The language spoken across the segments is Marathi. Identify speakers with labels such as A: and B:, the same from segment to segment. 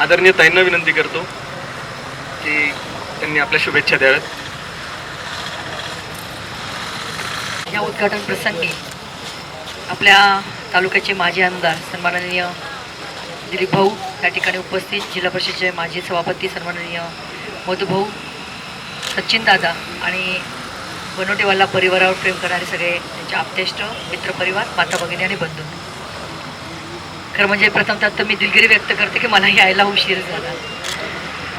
A: आदरणीय ताईंना विनंती करतो की त्यांनी आपल्या शुभेच्छा द्याव्यात.
B: या उद्घाटन प्रसंगी आपल्या तालुक्याचे माजी आमदार सन्माननीय दिलीप भाऊ त्या ठिकाणी उपस्थित जिल्हा परिषदेचे माजी सभापती सन्माननीय मधुभाऊ सचिन दादा आणि बनोटेवाला परिवारावर प्रेम करणारे सगळे त्यांचे आप्तेष्ट मित्रपरिवार माता भगिनी आणि बंधू. खरं म्हणजे प्रथमतः तर मी दिलगिरी व्यक्त करते की मला यायला उशीर झाला.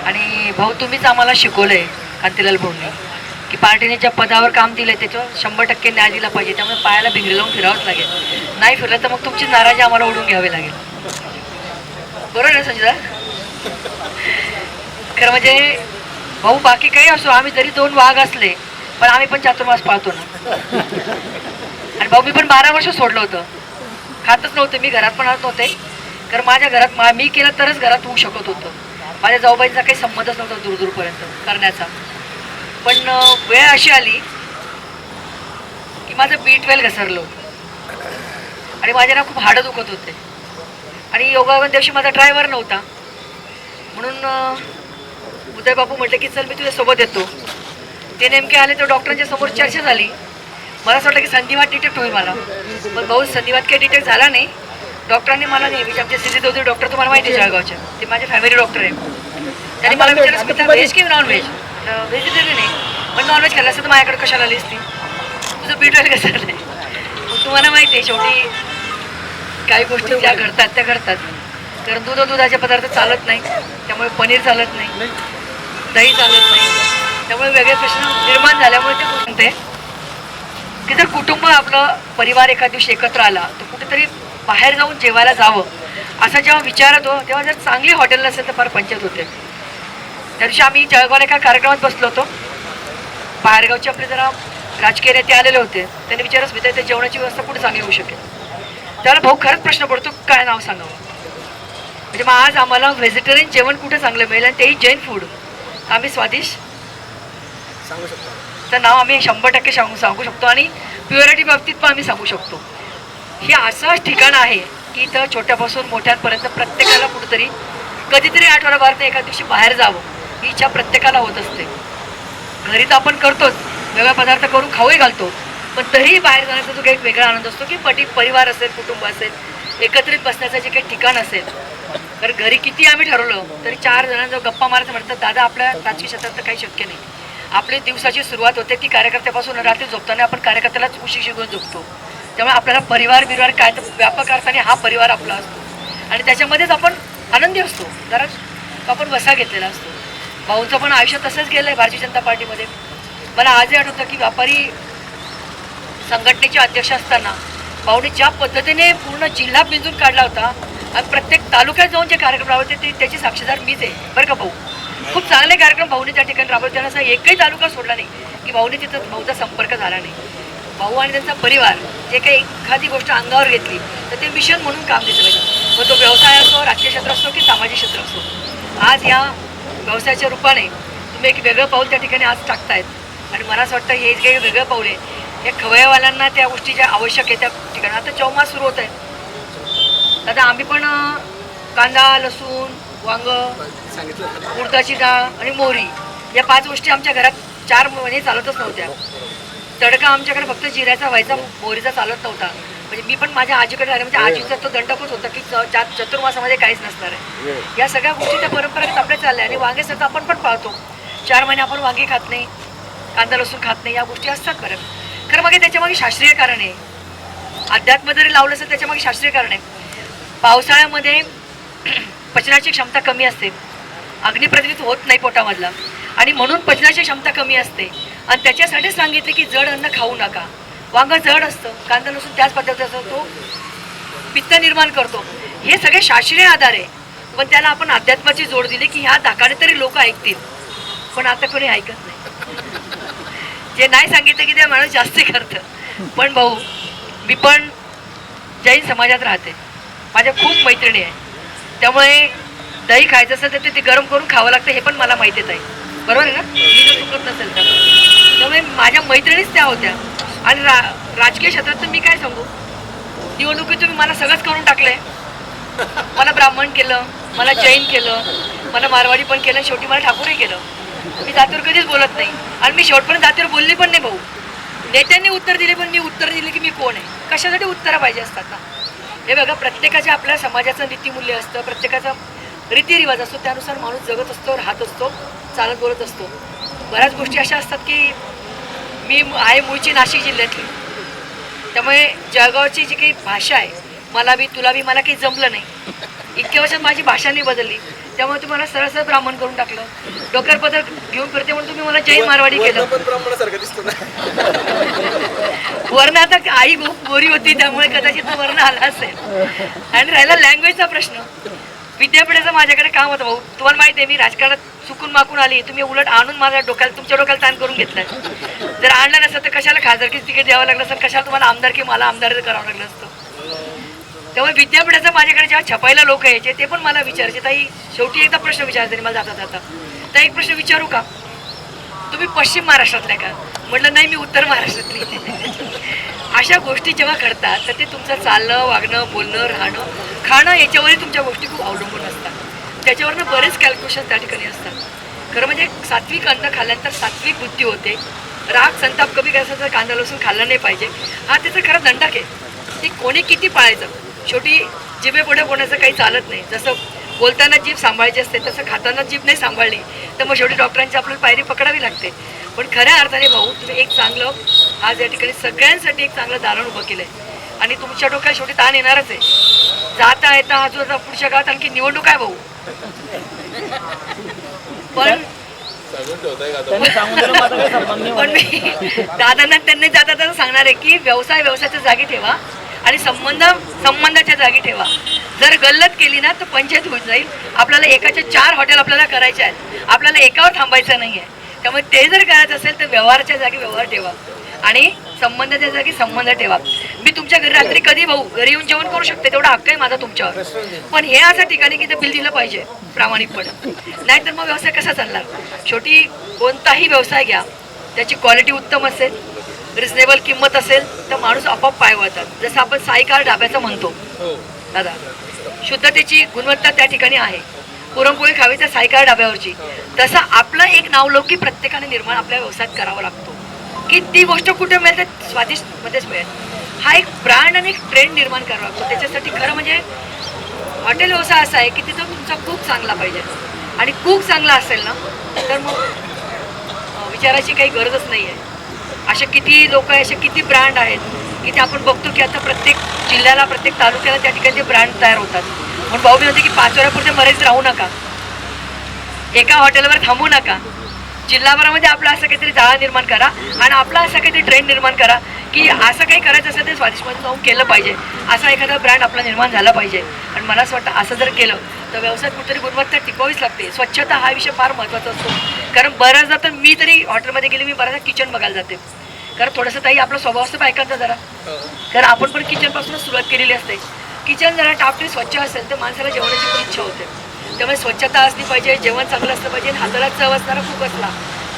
B: आणि भाऊ तुम्हीच आम्हाला शिकवलं आहे कांतीलाल भाऊंनी की पार्टीने ज्या पदावर काम दिलं आहे त्याच्यावर शंभर टक्के न्याय दिला पाहिजे. त्यामुळे पायाला भिंगरी लावून फिरावंच लागेल. नाही फिरलं तर मग तुमची नाराजी आम्हाला ओढून घ्यावी लागेल. बरोबर ना संजय खरं म्हणजे भाऊ बाकी काही असो आम्ही जरी दोन वाघ असले पण आम्ही पण चातुर्मास पाळतो ना. आणि भाऊ मी पण बारा वर्ष सोडलं होतं. खातच नव्हते मी घरात पण राहत नव्हते. कारण माझ्या घरात मा- मी केलं तरच घरात होऊ शकत होतं. माझ्या जाऊबाईंचा काही संबंधच नव्हता दूरदूरपर्यंत करण्याचा. पण वेळ अशी आली की माझं बी ट्वेल्व घसरलं. होतं आणि माझ्या ना खूप हाडं दुखत होते. आणि योगावन दिवशी माझा ड्रायव्हर नव्हता. म्हणून उदयबाबू उदय बापू म्हटलं की चल मी तुझ्यासोबत येतो. ते नेमके आले तर डॉक्टरांच्या समोर चर्चा झाली. मला असं वाटलं की संधिवात डिटेक्ट होईल मला. पण भाऊ संधिवात काही डिटेक्ट झाला नाही. डॉक्टरांनी मला नेहमीचे आमचे सिद्धी चौधरी डॉक्टर तुम्हाला माहिती आहे जळगावचे. ते माझे फॅमिली डॉक्टर आहे त्यांनी मला विचारलं स्मिता व्हेज की नॉन व्हेज व्हेजिटेरियन आहे पण नॉन व्हेज खाल्लं असतं तर माझ्याकडे कशाला आलीस ती तुझं पीठ वगैरे कसं नाही मग तुम्हाला माहिती आहे शेवटी काही गोष्टी ज्या घडतात त्या घडतात. कारण दूध दुधाचे पदार्थ चालत नाही त्यामुळे पनीर चालत नाही दही चालत नाही. त्यामुळे वेगळे प्रश्न निर्माण झाल्यामुळे ते म्हणते की जर कुटुंब आपलं परिवार एका दिवशी एकत्र आला तर कुठेतरी बाहेर जाऊन जेवायला जावं. असा जेव्हा विचार येतो तेव्हा जर चांगली हॉटेल नसेल तर फार पंचायत होते. त्या दिवशी आम्ही जळगावला एका कार्यक्रमात बसलो होतो. बाहेरगावचे आपले जरा राजकीय नेते आलेले होते. त्यांनी विचारच मी त्या जेवणाची व्यवस्था कुठे चांगली होऊ शकेल? त्याला भाऊ खरंच प्रश्न पडतो काय नाव सांगावं? म्हणजे मग आज आम्हाला व्हेजिटेरियन जेवण कुठे चांगलं मिळेल आणि तेही जैन फूड. आम्ही स्वादिष्ट
C: सांगू शकतो.
B: तर नाव आम्ही शंभर टक्के सांगू सांगू शकतो आणि प्युरिटी बाबतीत पण आम्ही सांगू शकतो. हे असंच ठिकाण आहे की इथं छोट्यापासून मोठ्यांपर्यंत प्रत्येकाला कुठंतरी कधीतरी आठवडा एका दिवशी बाहेर जावं ही इच्छा प्रत्येकाला होत असते. घरी तर आपण करतोच वेगळा पदार्थ करून खाऊही घालतो पण तरीही बाहेर जाण्याचा जो काही एक वेगळा आनंद असतो की पटी परिवार असेल कुटुंब असेल एकत्रित बसण्याचं जे काही ठिकाण असेल. तर घरी किती आम्ही ठरवलं तरी चार जणांजवळ गप्पा मारायचं म्हणतात दादा आपल्या राजकीय क्षेत्रात तर काही शक्य नाही. आपली दिवसाची सुरुवात होते ती कार्यकर्त्यापासून रात्री झोपताना आपण कार्यकर्त्यालाच उशी शिकून झोपतो. त्यामुळे आपल्याला परिवार बिरवार काय तर व्यापक अर्थाने हा परिवार आपला असतो. आणि त्याच्यामध्येच आपण आनंदी असतो. जरा आपण वसा घेतलेला असतो. भाऊंचं पण आयुष्य तसंच गेलं आहे भारतीय जनता पार्टीमध्ये. मला आजही आठवतं की व्यापारी संघटनेचे अध्यक्ष असताना भाऊने ज्या पद्धतीने पूर्ण जिल्हा पिंजून काढला होता आणि प्रत्येक तालुक्यात जाऊन जे कार्यक्रम राबवते ते त्याची साक्षीदार मीच आहे. बरं का भाऊ? खूप चांगले कार्यक्रम भाऊने त्या ठिकाणी राबवले. त्यांना असा एकही तालुका सोडला नाही की भाऊने तिथं भाऊचा संपर्क झाला नाही. भाऊ आणि त्यांचा परिवार जे काही एखादी गोष्ट अंगावर घेतली तर ते मिशन म्हणून काम दिलं पाहिजे मग तो व्यवसाय असो राजकीय क्षेत्र असो की सामाजिक क्षेत्र असो. आज या व्यवसायाच्या रूपाने तुम्ही एक वेगळं पाऊल त्या ठिकाणी आज टाकतायत. आणि मला असं वाटतं हे जे काही वेगळं पाऊल आहे हे खवयवाल्यांना त्या गोष्टी ज्या आवश्यक आहे त्या ठिकाणी. आता चौमास सुरू होत आहे आता आम्ही पण कांदा लसूण वांग
C: सांगितलं
B: उडदाची डाळ आणि मोहरी या पाच गोष्टी आमच्या घरात चार महिने चालतच नव्हत्या. तडका आमच्याकडे फक्त जिऱ्याचा व्हायचा मोहरीचा चालत नव्हता. म्हणजे मी पण माझ्या आजीकडे राहिले म्हणजे आजीचा तो दंडकच होता की चतुर्मासामध्ये काहीच नसणार आहे. या सगळ्या गोष्टी त्या परंपरेत आपल्या चालल्या आणि वांगे तर आपण पण पाळतो. चार महिने आपण वांगे खात नाही कांदा लसूण खात नाही या गोष्टी असतात बरं खरं मग त्याच्यामागे शास्त्रीय कारण आहे. अध्यात्म जरी लावलं असेल त्याच्यामागे शास्त्रीय कारण आहे. पावसाळ्यामध्ये पचनाची क्षमता कमी असते. अग्निप्रज्वलित होत नाही पोटामधला. आणि म्हणून पचनाची क्षमता कमी असते. आणि त्याच्यासाठीच सांगितले की जड अन्न खाऊ नका. वांग जड असतं. कांदा लसूण त्याच पद्धतीचा तो पित्त निर्माण करतो. हे सगळे शास्त्रीय आधार आहे. पण त्याला आपण अध्यात्माची जोड दिली की ह्या धाकाने तरी लोक ऐकतील. पण आता कोणी ऐकत नाही. जे नाही सांगितलं की ते माणूस जास्ती करतं. पण भाऊ मी पण जैन समाजात राहते. माझ्या खूप मैत्रिणी आहे त्यामुळे दही खायचं असेल तर ते- ते गरम करून खावं लागतं हे पण मला माहितीच आहे बरोबर आहे ना? मी जर चुकत नसेल तर. त्यामुळे माझ्या मैत्रिणीच त्या होत्या. आणि रा राजकीय क्षेत्रात तर मी काय सांगू? निवडणुकीत तुम्ही मला सगळंच करून टाकलंय. मला ब्राह्मण केलं मला जैन केलं मला मारवाडी पण केलं शेवटी मला ठाकूरही केलं. मी जातीवर कधीच बोलत नाही. आणि मी शेवटपर्यंत जातीवर बोलली पण नाही भाऊ. नेत्यांनी उत्तर दिले पण मी उत्तर दिले की मी कोण आहे? कशासाठी उत्तरं पाहिजे असतात ना? हे बघा प्रत्येकाच्या आपल्या समाजाचं नीतिमूल्य असतं प्रत्येकाचा रीतिरिवाज असतो त्यानुसार माणूस जगत असतो राहत असतो चालत बोलत असतो. बऱ्याच गोष्टी अशा असतात की मी आहे मूळची नाशिक जिल्ह्यातली. त्यामुळे जळगावची जी काही भाषा आहे मला बी तुला बी मला काही जमलं नाही. इतक्या वर्षात माझी भाषा नाही बदलली. त्यामुळे तुम्हाला सरळ सरळ ब्राह्मण करून टाकलं. डोक्यावर पदर घेऊन फिरते म्हणून तुम्ही मला जैन मारवाडी केलं.
C: वर्ण
B: आता आई खूप गोरी होती त्यामुळे कदाचित तो वर्ण आला असेल. आणि राहिला लँग्वेजचा प्रश्न. विद्यापीठाचं माझ्याकडे काम होतं भाऊ. तुम्हाला माहिती आहे मी राजकारणात चुकून माकून आली. तुम्ही उलट आणून माझ्या डोक्याला तुमच्या डोक्याला ताण करून घेतलाय. जर आणलं नसतं तर कशाला खासदारकी तिकीट द्यावं लागलं असतं? कशाला तुम्हाला आमदारकी मला आमदार करावं लागलं असतं? त्यामुळे विद्यापीठाचं माझ्याकडे जेव्हा छपायला लोक यायचे ते पण मला विचारायचे ताई शेवटी एकदा प्रश्न विचारते मला जाता जाता तर एक प्रश्न विचारू का? तुम्ही पश्चिम महाराष्ट्रातल्या का? म्हटलं नाही मी उत्तर महाराष्ट्रातली अशा गोष्टी जेव्हा घडतात तर ते तुमचं चालणं वागणं बोलणं राहणं खाणं याच्यावरही तुमच्या गोष्टी खूप अवलंबून असतात. त्याच्यावरनं बरेच कॅल्क्युलेशन त्या ठिकाणी असतात. खरं म्हणजे सात्विक अन्न खाल्ल्यानंतर सात्विक बुद्धी होते. राग संताप कमी करायचा कांदा लसूण खाल्ला नाही पाहिजे. हा त्याचा खरा दंडक आहे. ते कोणी किती पाळायचं? शेवटी जिभे पुढे कोणाचं काही चालत नाही. जसं बोलताना जीभ सांभाळायची असते तसं खाताना जीभ नाही सांभाळली. तर मग शेवटी डॉक्टरांची आपल्याला पायरी पकडावी लागते. पण खऱ्या अर्थाने भाऊ तुम्ही एक चांगलं आज या ठिकाणी सगळ्यांसाठी एक चांगलं दालन उभं केलं आहे आणि तुमच्या डोक्याला शेवटी ताण येणारच आहे. जाता येता हा जो आता पुढच्या काळात आणखी निवडणूक आहे भाऊ. पण पण मी दादांना त्यांनी जाता जाता सांगणार आहे की व्यवसाय व्यवसायाच्या जागी ठेवा आणि संबंध संबंधाच्या जागी ठेवा. जर गल्लत केली ना तर पंचायत होऊन जाईल. आपल्याला एकाचे चार हॉटेल आपल्याला करायचे आहेत. आपल्याला एकावर थांबायचं नाही आहे त्यामुळे ते जर करायचं असेल तर व्यवहाराच्या जागी व्यवहार ठेवा. आणि संबंधाच्या जागी संबंध ठेवा. मी तुमच्या घरी रात्री कधी भाऊ घरी येऊन जेवण करू शकते तेवढा हक्क आहे माझा तुमच्यावर. पण हे असं ठिकाणी की ते बिल दिलं पाहिजे प्रामाणिकपणे. नाहीतर मग व्यवसाय कसा चालणार? शेवटी कोणताही व्यवसाय घ्या त्याची क्वालिटी उत्तम असेल रिजनेबल किंमत असेल तर माणूस आपोआप पाय वळतात. जसं आपण साईकार ढाब्याचं म्हणतो. दादा शुद्धतेची गुणवत्ता त्या ठिकाणी आहे. पुरणपोळी खावी त्या साईकार तसं आपलं एक नावलौकी प्रत्येकाने निर्माण आपल्या व्यवसायात करावा लागतो. की ती गोष्ट कुठे मिळेल तर स्वादिष्टमध्येच मिळेल. हा एक ब्रँड आणि एक ट्रेंड निर्माण करावा लागतो. त्याच्यासाठी खरं म्हणजे हॉटेल व्यवसाय असा आहे की तिथं तुमचा कूक चांगला पाहिजे. आणि कूक चांगला असेल ना तर मग विचाराची काही गरजच नाही आहे असे किती लोक आहे असे किती ब्रँड आहेत की ते आपण बघतो की आता प्रत्येक जिल्ह्याला प्रत्येक तालुक्याला त्या ठिकाणी ब्रँड तयार होतात. म्हणून भाऊ मी म्हणते की पाच वेळापुरते मरेच राहू नका. एका हॉटेलवर थांबू नका. जिल्हाभरामध्ये आपला असं काहीतरी जाळा निर्माण करा आणि आपला असं काहीतरी ट्रेंड निर्माण करा की असं काही करायचं असेल तर स्वादिष्टमध्ये जाऊन केलं पाहिजे. असा एखादा ब्रँड आपला निर्माण झाला पाहिजे. आणि मला असं वाटतं असं जर केलं तर व्यवसायात कुठेतरी गुणवत्ता टिकवावीच लागते. स्वच्छता हा विषय फार महत्त्वाचा असतो. कारण बऱ्याचदा तर मी तरी हॉटेलमध्ये गेले मी बऱ्याचदा किचन बघायला जाते. कारण थोडंसं ताई आपला स्वभाव असतो बायकांचा जरा. कारण आपण पण किचनपासूनच सुरुवात केलेली असते. किचन जरा टापटी स्वच्छ असेल तर माणसाला जेवणाची पण इच्छा होते. त्यामुळे स्वच्छता असली पाहिजे जेवण चांगलं असलं पाहिजे आणि हाताला चव असणारा खूप असला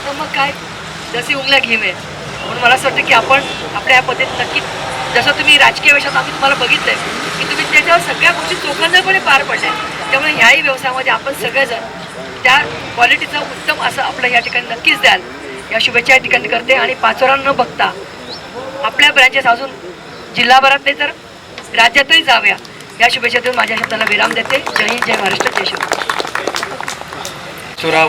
B: तर मग काय? जशी उंगल्या घेऊ आहे म्हणून मला असं वाटतं की आपण आपल्या या पद्धतीत नक्की जसं तुम्ही राजकीय वेशात आम्ही तुम्हाला बघितलंय की तुम्ही त्याच्यावर सगळ्या गोष्टी चोखंदरपणे पार पडल्या. त्यामुळे ह्याही व्यवसायामध्ये आपण सगळेजण त्या क्वालिटीचं उत्तम असं आपलं या ठिकाणी नक्कीच द्याल. या शुभेच्छा या ठिकाणी करते. आणि पाचोरा न बघता आपल्या ब्रँचेस अजून जिल्हाभरात नाही तर राज्यातही जाव्या या शुभेच्छा देऊन माझ्या शब्दाला विराम देते. जय हिंद जय महाराष्ट्र जय शिवराय